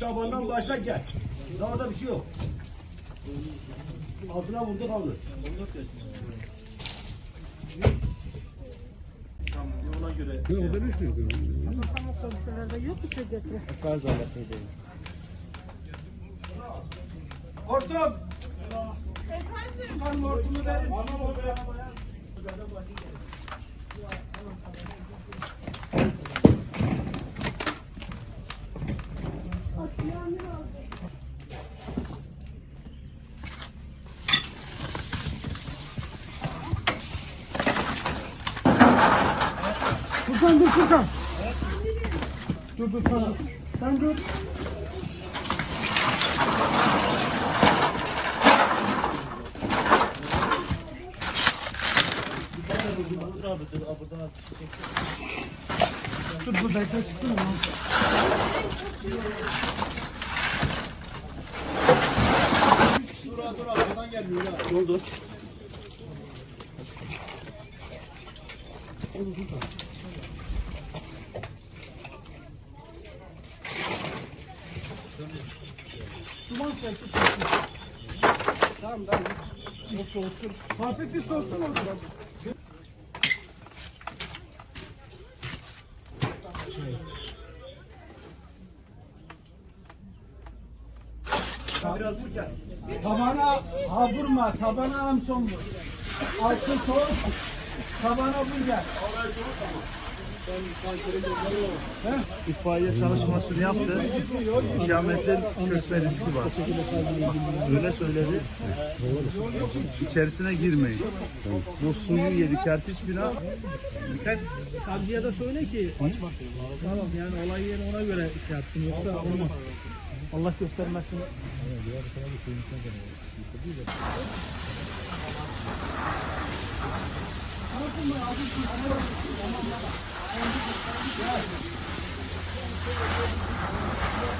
Tabandan başla gel. Daha da bir şey yok. Altına vurdu kaldı. Tamam ona göre. Tam otobüslerde yok bir şey götürür. Sağ zahmet teyzeyim. Hortum. Efendim? Kan hortumu verin. Furkan dur Furkan. Dur dur sen. Sen dur. Dur dur buradan bekle çıksın. Dur dur arkadan gelmiyor ha. Dur dur. Duman çekti çekti. Tamam tamam. O soğutsun. Hafif bir soğutsun o zaman. Biraz vur gel. Tabana ha vurma. Tabana ham son vur. Altı soğuk. Tabana vur gel. İtfaiye çalışmasını yaptı. İkametin çökme riski var. Öyle söyledi. İçerisine girmeyin. Bu suyu yedi kerpiç bina. Dikkat. Savcıya da söyle ki Tamam yani olay yeri ona göre şey yapsın yoksa olmaz. Allah göstermesin.